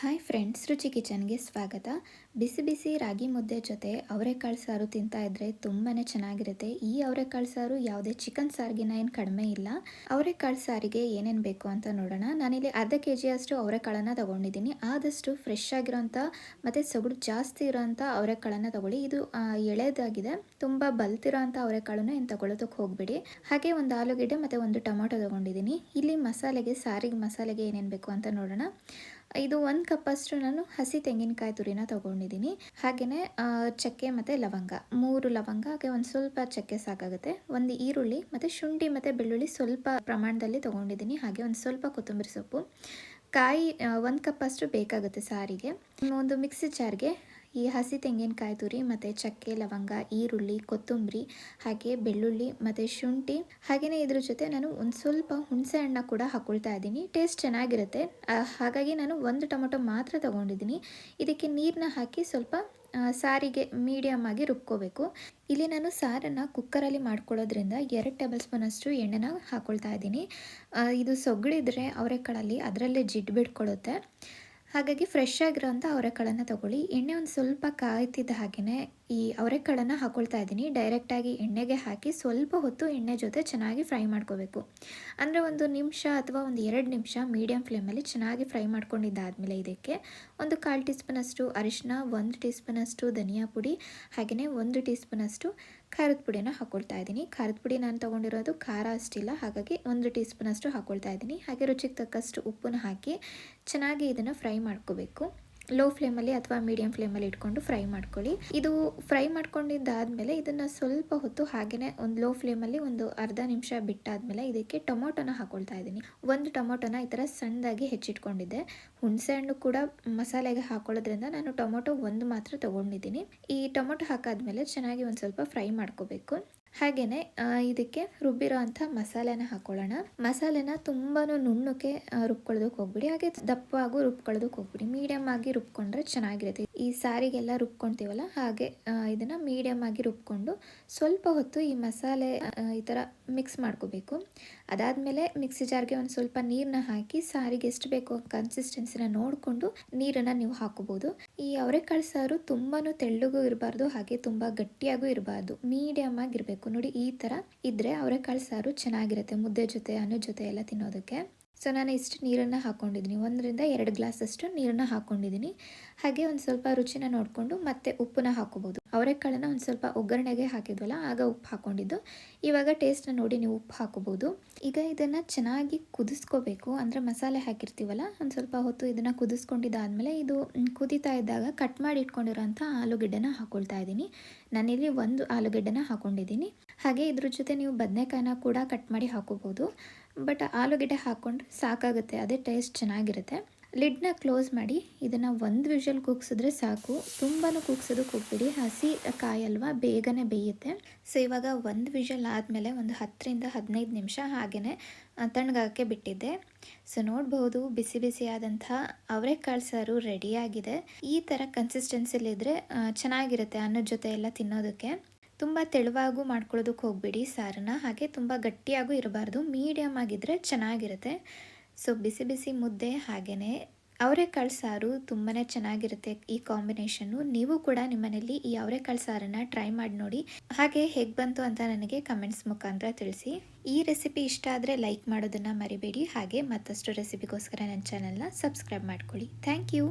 Hi friends, ರುಚಿ ಕಿಚನ್ಗೆ ಸ್ವಾಗತ. ಬಿಸಿ ಬಿಸಿ ರಾಗಿ ಮುದ್ದೆ ಜೊತೆ ಅವರೆಕಾಳು ಸಾರು ತಿಂತಾ ಇದ್ರೆ ತುಂಬಾ ಚೆನ್ನಾಗಿರುತ್ತೆ. ಈ ಅವರೆಕಾಳು ಸಾರು ಯಾವುದೇ ಚಿಕನ್ ಸಾರಿಗಿನ ಏನು ಕಡಿಮೆ ಇಲ್ಲ. ಅವರೆಕಾಳು ಸಾರಿಗೆ ಏನೇನು ಬೇಕು ಅಂತ ನೋಡೋಣ. ನಾನಿಲ್ಲಿ ಅರ್ಧ ಕೆ ಜಿಯಷ್ಟು ಅವರೆಕಾಳನ್ನು ತಗೊಂಡಿದ್ದೀನಿ. ಆದಷ್ಟು ಫ್ರೆಶ್ ಆಗಿರೋಂಥ ಮತ್ತು ಸೊಗಡು ಜಾಸ್ತಿ ಇರೋಂಥ ಅವರೆಕಾಳನ್ನು ತಗೊಳ್ಳಿ. ಇದು ಎಳೆದಾಗಿದೆ. ತುಂಬ ಬಲ್ತಿರೋ ಅಂಥ ಅವರೆಕಾಳನ್ನು ಏನು ತಗೊಳ್ಳೋದಕ್ಕೆ ಹೋಗಬೇಡಿ. ಹಾಗೆ ಒಂದು ಆಲೂಗೆಡ್ಡೆ ಮತ್ತು ಒಂದು ಟೊಮೊಟೊ ತಗೊಂಡಿದ್ದೀನಿ. ಇಲ್ಲಿ ಮಸಾಲೆಗೆ, ಸಾರಿಗೆ ಮಸಾಲೆಗೆ ಏನೇನು ಬೇಕು ಅಂತ ನೋಡೋಣ. ಇದು ಒಂದು ಕಪ್ಪಷ್ಟು ನಾನು ಹಸಿ ತೆಂಗಿನಕಾಯಿ ತುರಿನ ತಗೊಂಡಿದ್ದೀನಿ. ಹಾಗೆಯೇ ಚಕ್ಕೆ ಮತ್ತು ಲವಂಗ. ಮೂರು ಲವಂಗ, ಹಾಗೆ ಒಂದು ಸ್ವಲ್ಪ ಚಕ್ಕೆ ಸಾಕಾಗುತ್ತೆ. ಒಂದು ಈರುಳ್ಳಿ ಮತ್ತು ಶುಂಠಿ ಮತ್ತು ಬೆಳ್ಳುಳ್ಳಿ ಸ್ವಲ್ಪ ಪ್ರಮಾಣದಲ್ಲಿ ತೊಗೊಂಡಿದ್ದೀನಿ. ಹಾಗೆ ಒಂದು ಸ್ವಲ್ಪ ಕೊತ್ತಂಬರಿ ಸೊಪ್ಪು. ಕಾಯಿ ಒಂದು ಕಪ್ಪಷ್ಟು ಬೇಕಾಗುತ್ತೆ ಸಾರಿಗೆ. ಒಂದು ಮಿಕ್ಸಿ ಜಾರ್ಗೆ ಈ ಹಸಿ ತೆಂಗಿನಕಾಯಿ ತುರಿ ಮತ್ತು ಚಕ್ಕೆ, ಲವಂಗ, ಈರುಳ್ಳಿ, ಕೊತ್ತಂಬರಿ ಹಾಗೆ ಬೆಳ್ಳುಳ್ಳಿ ಮತ್ತು ಶುಂಠಿ ಹಾಗೆಯೇ ಇದ್ರ ಜೊತೆ ನಾನು ಒಂದು ಸ್ವಲ್ಪ ಹುಣಸೆ ಹಣ್ಣ ಕೂಡ ಹಾಕೊಳ್ತಾ ಇದ್ದೀನಿ. ಟೇಸ್ಟ್ ಚೆನ್ನಾಗಿರುತ್ತೆ. ಹಾಗಾಗಿ ನಾನು ಒಂದು ಟೊಮೊಟೊ ಮಾತ್ರ ತಗೊಂಡಿದ್ದೀನಿ. ಇದಕ್ಕೆ ನೀರನ್ನ ಹಾಕಿ ಸ್ವಲ್ಪ ಸಾರಿಗೆ ಮೀಡಿಯಮ್ ಆಗಿ ರುಬ್ಕೋಬೇಕು. ಇಲ್ಲಿ ನಾನು ಸಾರನ್ನು ಕುಕ್ಕರಲ್ಲಿ ಮಾಡ್ಕೊಳ್ಳೋದ್ರಿಂದ ಎರಡು ಟೇಬಲ್ ಸ್ಪೂನಷ್ಟು ಎಣ್ಣೆನ ಹಾಕ್ಕೊಳ್ತಾ ಇದ್ದೀನಿ. ಇದು ಸೊಗಡಿದ್ರೆ ಅವರೆಕಾಳಲ್ಲಿ ಅದರಲ್ಲೇ ಜಿಡ್ಡು ಬಿಡ್ಕೊಳ್ಳುತ್ತೆ ಹಾಗಾಗಿ ಫ್ರೆಶ್ ಆಗಿರೋಂಥ ಅವರೆಕಾಳನ್ನು ತಗೊಳ್ಳಿ. ಎಣ್ಣೆ ಒಂದು ಸ್ವಲ್ಪ ಕಾಯ್ತಿದ್ದ ಹಾಗೆಯೇ ಈ ಅವರೆಕಾಳನ್ನು ಹಾಕೊಳ್ತಾ ಇದ್ದೀನಿ. ಡೈರೆಕ್ಟಾಗಿ ಎಣ್ಣೆಗೆ ಹಾಕಿ ಸ್ವಲ್ಪ ಹೊತ್ತು ಎಣ್ಣೆ ಜೊತೆ ಚೆನ್ನಾಗಿ ಫ್ರೈ ಮಾಡ್ಕೋಬೇಕು. ಅಂದರೆ ಒಂದು ನಿಮಿಷ ಅಥವಾ ಒಂದು ಎರಡು ನಿಮಿಷ ಮೀಡಿಯಮ್ ಫ್ಲೇಮಲ್ಲಿ ಚೆನ್ನಾಗಿ ಫ್ರೈ ಮಾಡ್ಕೊಂಡಿದ್ದಾದಮೇಲೆ ಇದಕ್ಕೆ ಒಂದು ಕಾಲು ಟೀ ಸ್ಪೂನಷ್ಟು ಅರಿಶಿನ ಒಂದು ಟೀ ಸ್ಪೂನಷ್ಟು ಧನಿಯಾ ಪುಡಿ ಹಾಗೆಯೇ ಒಂದು ಟೀ ಸ್ಪೂನಷ್ಟು ಖಾರದ ಪುಡಿನ ಹಾಕ್ಕೊಳ್ತಾ ಇದ್ದೀನಿ. ಖಾರದ ಪುಡಿ ನಾನು ತೊಗೊಂಡಿರೋದು ಖಾರ ಅಷ್ಟಿಲ್ಲ. ಹಾಗಾಗಿ ಒಂದು ಟೀ ಸ್ಪೂನಷ್ಟು ಹಾಕ್ಕೊಳ್ತಾ ಇದ್ದೀನಿ. ಹಾಗೆ ರುಚಿಗೆ ತಕ್ಕಷ್ಟು ಉಪ್ಪನ್ನು ಹಾಕಿ ಚೆನ್ನಾಗಿ ಇದನ್ನು ಫ್ರೈ ಮಾಡ್ಕೋಬೇಕು. ಲೋ ಫ್ಲೇಮಲ್ಲಿ ಅಥವಾ ಮೀಡಿಯಂ ಫ್ಲೇಮಲ್ಲಿ ಇಟ್ಕೊಂಡು ಫ್ರೈ ಮಾಡ್ಕೊಳ್ಳಿ. ಇದು ಫ್ರೈ ಮಾಡ್ಕೊಂಡಿದ್ದಾದಮೇಲೆ ಇದನ್ನು ಸ್ವಲ್ಪ ಹೊತ್ತು ಹಾಗೆಯೇ ಒಂದು ಲೋ ಫ್ಲೇಮಲ್ಲಿ ಒಂದು ಅರ್ಧ ನಿಮಿಷ ಬಿಟ್ಟಾದ್ಮೇಲೆ ಇದಕ್ಕೆ ಟೊಮೊಟೊನ ಹಾಕೊಳ್ತಾ ಇದ್ದೀನಿ. ಒಂದು ಟೊಮೊಟೊನ ಈ ಥರ ಸಣ್ಣದಾಗಿ ಹೆಚ್ಚಿಟ್ಕೊಂಡಿದ್ದೆ. ಹುಣಸೆ ಹಣ್ಣು ಕೂಡ ಮಸಾಲೆಗೆ ಹಾಕೊಳ್ಳೋದ್ರಿಂದ ನಾನು ಟೊಮೊಟೊ ಒಂದು ಮಾತ್ರ ತೊಗೊಂಡಿದ್ದೀನಿ. ಈ ಟೊಮೊಟೊ ಹಾಕಾದ್ಮೇಲೆ ಚೆನ್ನಾಗಿ ಒಂದು ಸ್ವಲ್ಪ ಫ್ರೈ ಮಾಡ್ಕೋಬೇಕು. ಹಾಗೆಯೇ ಇದಕ್ಕೆ ರುಬ್ಬಿರೋ ಅಂಥ ಮಸಾಲೆನ ಹಾಕೊಳ್ಳೋಣ. ಮಸಾಲೆನ ತುಂಬಾ ನುಣ್ಣಕ್ಕೆ ರುಬ್ಕೊಳ್ಳೋದಕ್ಕೆ ಹೋಗ್ಬಿಡಿ. ಹಾಗೆ ದಪ್ಪವಾಗೂ ರುಬ್ಕೊಳ್ಳೋದಕ್ಕೆ ಹೋಗ್ಬಿಡಿ. ಮೀಡಿಯಮ್ ಆಗಿ ರುಬ್ಕೊಂಡ್ರೆ ಚೆನ್ನಾಗಿರುತ್ತೆ. ಈ ಸಾರಿಗೆಲ್ಲ ರುಬ್ಕೊಳ್ತೀವಲ್ಲ ಹಾಗೆ ಇದನ್ನು ಮೀಡಿಯಮ್ ಆಗಿ ರುಬ್ಕೊಂಡು ಸ್ವಲ್ಪ ಹೊತ್ತು ಈ ಮಸಾಲೆ ಈ ಥರ ಮಿಕ್ಸ್ ಮಾಡ್ಕೋಬೇಕು. ಅದಾದಮೇಲೆ ಮಿಕ್ಸಿ ಜಾರ್ಗೆ ಒಂದು ಸ್ವಲ್ಪ ನೀರನ್ನ ಹಾಕಿ, ಸಾರಿಗೆ ಎಷ್ಟು ಬೇಕೋ ಕನ್ಸಿಸ್ಟೆನ್ಸಿನ ನೋಡಿಕೊಂಡು ನೀರನ್ನು ನೀವು ಹಾಕೋಬೋದು ಈ ಅವರೆಕಾಳು ಸಾರು ತುಂಬಾ ತೆಳ್ಳಗೂ ಇರಬಾರ್ದು, ಹಾಗೆ ತುಂಬ ಗಟ್ಟಿಯಾಗೂ ಇರಬಾರ್ದು. ಮೀಡಿಯಮ್ ಆಗಿರಬೇಕು ನೋಡಿ, ಈ ಥರ ಇದ್ರೆ ಅವರೆಕಾಳು ಸಾರು ಚೆನ್ನಾಗಿರುತ್ತೆ, ಮುದ್ದೆ ಜೊತೆ ಅನ್ನದ ಜೊತೆ ಎಲ್ಲ ತಿನ್ನೋದಕ್ಕೆ. ಸೊ ನಾನು ಇಷ್ಟು ನೀರನ್ನು ಹಾಕ್ಕೊಂಡಿದ್ದೀನಿ ಒಂದರಿಂದ ಎರಡು ಗ್ಲಾಸಷ್ಟು ನೀರನ್ನು ಹಾಕ್ಕೊಂಡಿದ್ದೀನಿ ಹಾಗೆ ಒಂದು ಸ್ವಲ್ಪ ರುಚಿನ ನೋಡಿಕೊಂಡು ಮತ್ತೆ ಉಪ್ಪನ್ನ ಹಾಕೋಬೋದು. ಅವರೆಕಾಳನ್ನು ಒಂದು ಸ್ವಲ್ಪ ಒಗ್ಗರಣೆಗೆ ಹಾಕಿದ್ವಲ್ಲ, ಆಗ ಉಪ್ಪು ಹಾಕ್ಕೊಂಡಿದ್ದು ಇವಾಗ ಟೇಸ್ಟ್ನ ನೋಡಿ ನೀವು ಉಪ್ಪು ಹಾಕೋಬೋದು. ಈಗ ಇದನ್ನು ಚೆನ್ನಾಗಿ ಕುದಿಸ್ಕೋಬೇಕು. ಅಂದರೆ ಮಸಾಲೆ ಹಾಕಿರ್ತೀವಲ್ಲ, ಒಂದು ಸ್ವಲ್ಪ ಹೊತ್ತು ಇದನ್ನು ಕುದಿಸ್ಕೊಂಡಿದ್ದಾದಮೇಲೆ ಇದು ಕುದಿತಾ ಇದ್ದಾಗ ಕಟ್ ಮಾಡಿ ಇಟ್ಕೊಂಡಿರೋಂಥ ಆಲೂಗೆಡ್ಡೆನ ಹಾಕ್ಕೊಳ್ತಾ ಇದ್ದೀನಿ. ನಾನಿಲ್ಲಿ ಒಂದು ಆಲೂಗೆಡ್ಡೆನ ಹಾಕೊಂಡಿದ್ದೀನಿ. ಹಾಗೆ ಇದ್ರ ಜೊತೆ ನೀವು ಬದನೆಕಾಯಿನ ಕೂಡ ಕಟ್ ಮಾಡಿ ಹಾಕೋಬೋದು. ಬಟ್ ಆಲೂಗೆಡ್ಡೆ ಹಾಕ್ಕೊಂಡ್ರೆ ಸಾಕಾಗುತ್ತೆ, ಅದೇ ಟೇಸ್ಟ್ ಚೆನ್ನಾಗಿರುತ್ತೆ. ಲಿಡ್ನ ಕ್ಲೋಸ್ ಮಾಡಿ ಇದನ್ನು ಒಂದು ವಿಷಲ್ ಕೂಗ್ಸಿದ್ರೆ ಸಾಕು. ತುಂಬಾ ಕೂಗ್ಸೋದಕ್ಕೆ ಹೋಗ್ಬಿಡಿ ಹಸಿ ಕಾಯಿ ಅಲ್ವಾ, ಬೇಗನೆ ಬೇಯುತ್ತೆ. ಸೊ ಇವಾಗ ಒಂದು ವಿಷಲ್ ಆದಮೇಲೆ ಒಂದು ಹತ್ತರಿಂದ ಹದಿನೈದು ನಿಮಿಷ ಹಾಗೆಯೇ ತಣ್ಣಗಾಗಕ್ಕೆ ಬಿಟ್ಟಿದ್ದೆ. ಸೊ ನೋಡ್ಬೋದು, ಬಿಸಿ ಬಿಸಿ ಆದಂಥ ಅವರೆಕಾಳು ಸಾರು ರೆಡಿಯಾಗಿದೆ ಈ ಥರ ಕನ್ಸಿಸ್ಟೆನ್ಸಿಲಿದ್ದರೆ ಚೆನ್ನಾಗಿರುತ್ತೆ ಅನ್ನದ ಜೊತೆ ಎಲ್ಲ ತಿನ್ನೋದಕ್ಕೆ. ತುಂಬ ತೆಳುವಾಗೂ ಮಾಡ್ಕೊಳ್ಳೋದಕ್ಕೆ ಹೋಗಬೇಡಿ ಸಾರನ್ನ. ಹಾಗೆ ತುಂಬ ಗಟ್ಟಿಯಾಗೂ ಇರಬಾರ್ದು. ಮೀಡಿಯಮ್ ಆಗಿದ್ದರೆ ಚೆನ್ನಾಗಿರುತ್ತೆ. ಸೊ ಬಿಸಿ ಬಿಸಿ ಮುದ್ದೆ ಹಾಗೆಯೇ ಅವರೆಕಾಳು ಸಾರು ತುಂಬಾ ಚೆನ್ನಾಗಿರುತ್ತೆ ಈ ಕಾಂಬಿನೇಷನ್ನು. ನೀವು ಕೂಡ ನಿಮ್ಮನೇಲಿ ಈ ಅವರೆಕಾಳು ಸಾರನ್ನು ಟ್ರೈ ಮಾಡಿ ನೋಡಿ. ಹಾಗೆ ಹೇಗೆ ಬಂತು ಅಂತ ನನಗೆ ಕಮೆಂಟ್ಸ್ ಮುಖಾಂತರ ತಿಳಿಸಿ. ಈ ರೆಸಿಪಿ ಇಷ್ಟ ಆದರೆ ಲೈಕ್ ಮಾಡೋದನ್ನು ಮರಿಬೇಡಿ. ಹಾಗೆ ಮತ್ತಷ್ಟು ರೆಸಿಪಿಗೋಸ್ಕರ ನನ್ನ ಚಾನಲ್ನ ಸಬ್ಸ್ಕ್ರೈಬ್ ಮಾಡ್ಕೊಳ್ಳಿ. Thank you.